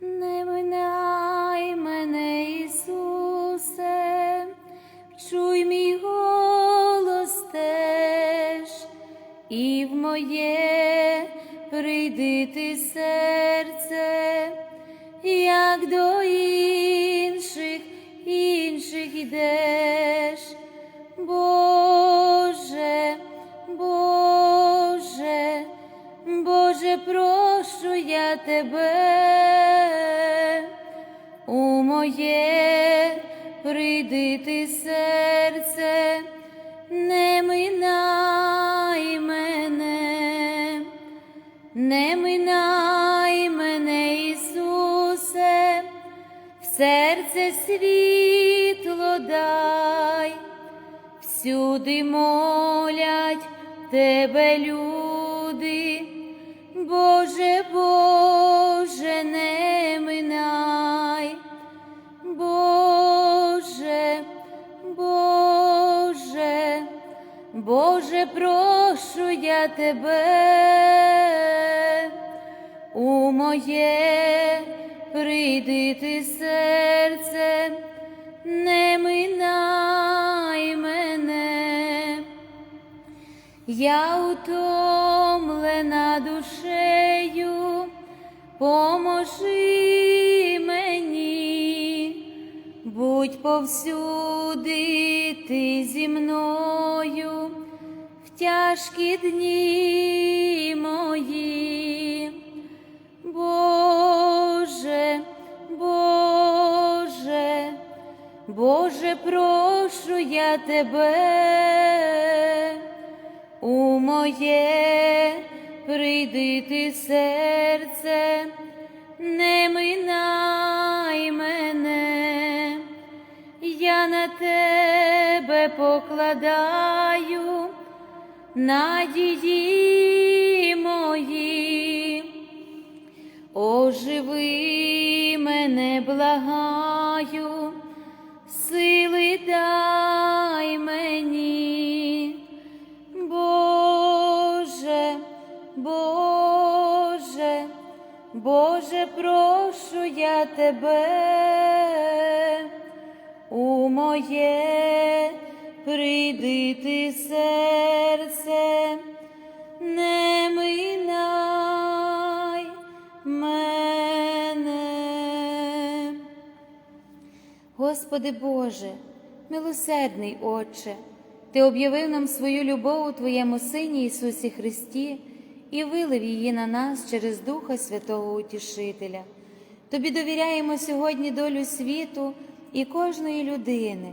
Не минай мене, Ісусе, чуй мій і в моє прийди ти серце, як до інших, інших ідеш. Боже, Боже, прошу я тебе, моє прийди ти серце, не минай мене, не минай мене, Ісусе, в серце світло дай. Всюди молять тебе люди, Боже, Боже, прошу я тебе, у моє прийди ти серце, не минай мене, я утомлена душею, поможи мені, будь повсюди ти зі мною тяжкі дні мої. Боже, Боже, Боже, прошу я тебе, у моє прийди ти серце, не минай мене, я на тебе покладаю надії мої. Оживи мене, благаю, сили дай мені, Боже, Боже, Боже, прошу я тебе, у моє прийди ти серце, не минай мене. Господи Боже, милосердний Отче, Ти об'явив нам свою любов у Твоєму Сині Ісусі Христі і вилив її на нас через Духа Святого Утішителя. Тобі довіряємо сьогодні долю світу і кожної людини.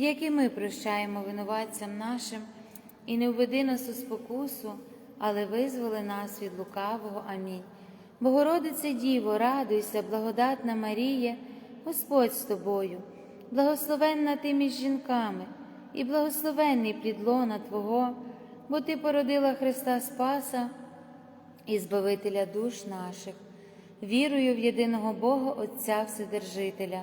які ми прощаємо винуватцям нашим, і не введи нас у спокусу, але визволи нас від лукавого. Амінь. Богородице Діво, радуйся, благодатна Марія, Господь з тобою, благословенна ти між жінками, і благословенний плід лона Твого, бо Ти породила Христа Спаса і Збавителя душ наших. Вірую в єдиного Бога Отця Вседержителя,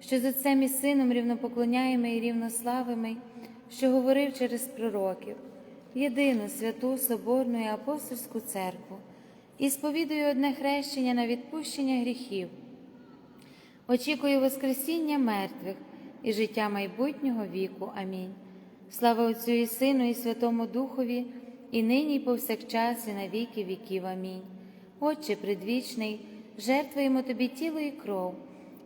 що з Отцем і Сином рівнопоклоняємо і рівнославимо, що говорив через пророків, єдину святу Соборну і апостольську церкву, і сповідую одне хрещення на відпущення гріхів. Очікую Воскресіння мертвих і життя майбутнього віку. Амінь. Слава Отцю і Сину, і Святому Духові, і нині, і повсякчас, і на віки віків. Амінь. Отче предвічний, жертвуємо Тобі тіло і кров,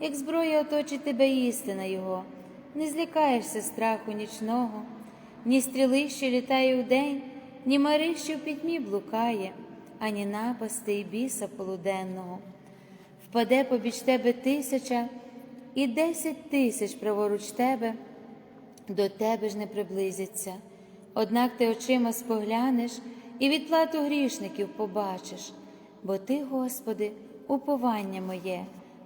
як зброя оточить тебе істина Його, не злякаєшся страху нічного, ні стріли, що літає вдень, ні мари, що в пітьмі блукає, ані напасти й біса полуденного. Впаде побіч тебе тисяча і десять тисяч праворуч тебе, до тебе ж не приблизяться. Однак ти очима споглянеш і відплату грішників побачиш, бо ти, Господи, уповання моє,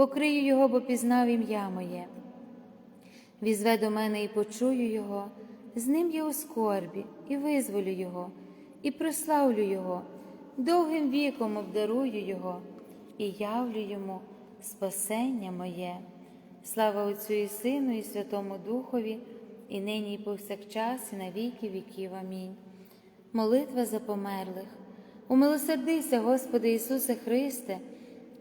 покрию його, бо пізнав ім'я моє. Візве до мене і почую його, з ним я у скорбі, і визволю його і прославлю Його, довгим віком обдарую Його і явлю йому спасення моє. Слава Отцю і Сину, і Святому Духові, і нині, і повсякчас, і на віки віків. Амінь. Молитва за померлих. Умилосердися, Господи Ісусе Христе,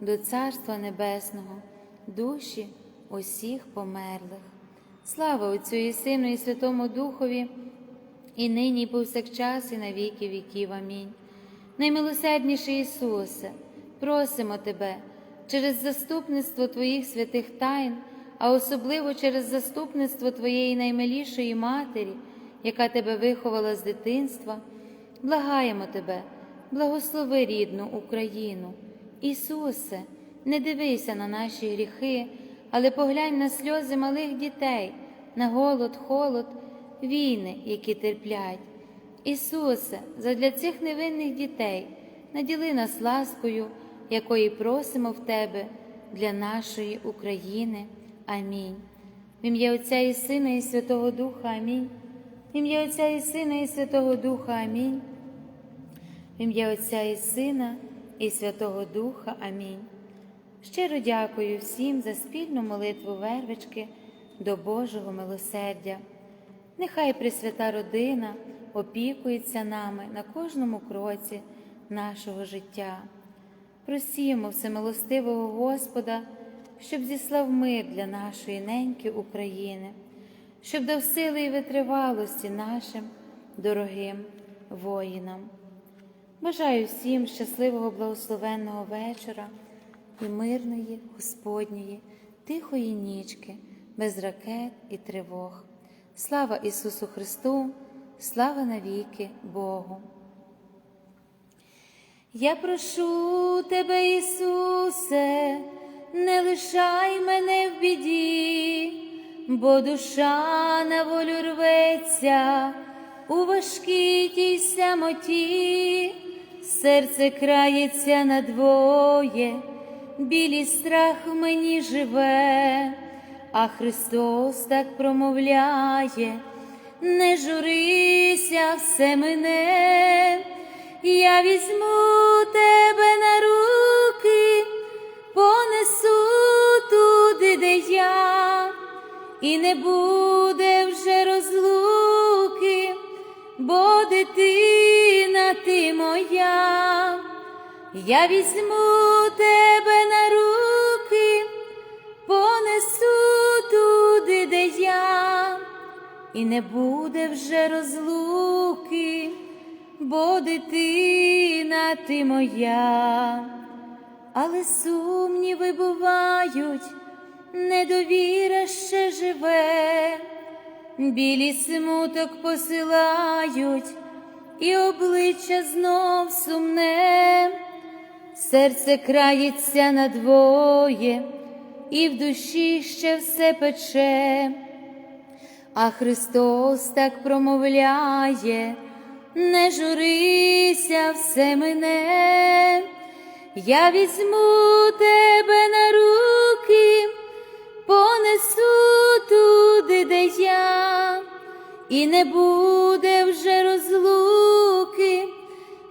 до Царства Небесного, душі усіх померлих. Слава Отцю і Сину, і Святому Духові, і нині, і повсякчас, і на віки віків. Амінь. Наймилосердніший Ісусе, просимо Тебе через заступництво Твоїх святих тайн, а особливо через заступництво Твоєї наймилішої Матері, яка Тебе виховала з дитинства, благаємо Тебе, благослови рідну Україну. Ісусе, не дивися на наші гріхи, але поглянь на сльози малих дітей, на голод, холод, війни, які терплять. Ісусе, задля цих невинних дітей наділи нас ласкою, якої просимо в Тебе для нашої України. Амінь. В ім'я Отця і Сина, і Святого Духа Амінь. В ім'я Отця і Сина, і Святого Духа Амінь. В ім'я Отця і Сина, і Святого Духа. Амінь. Щиро дякую всім за спільну молитву вервички до Божого милосердя. Нехай Пресвята родина опікується нами на кожному кроці нашого життя. Просіємо всемилостивого Господа, щоб зіслав мир для нашої неньки України, щоб дав сили і витривалості нашим дорогим воїнам. Бажаю всім щасливого благословенного вечора і мирної, Господньої, тихої нічки, без ракет і тривог. Слава Ісусу Христу, слава навіки Богу. Я прошу тебе, Ісусе, не лишай мене в біді, бо душа на волю рветься у важкій тій самоті, серце крається надвоє, білий страх в мені живе, а Христос так промовляє, не журися все мене. Я візьму тебе на руки, понесу туди, де я, і не буде вже розлуки, бо дитина ти моя, я візьму тебе на руки, понесу туди, де я, і не буде вже розлуки бо дитина ти моя, але сумніви бувають, недовіра ще живе, білі смуток посилають, і обличчя знов сумне, серце крається надвоє, і в душі ще все пече, а Христос так промовляє не журися все мене, я візьму тебе на руки, понесу туди, де я, і не буде вже розлуки,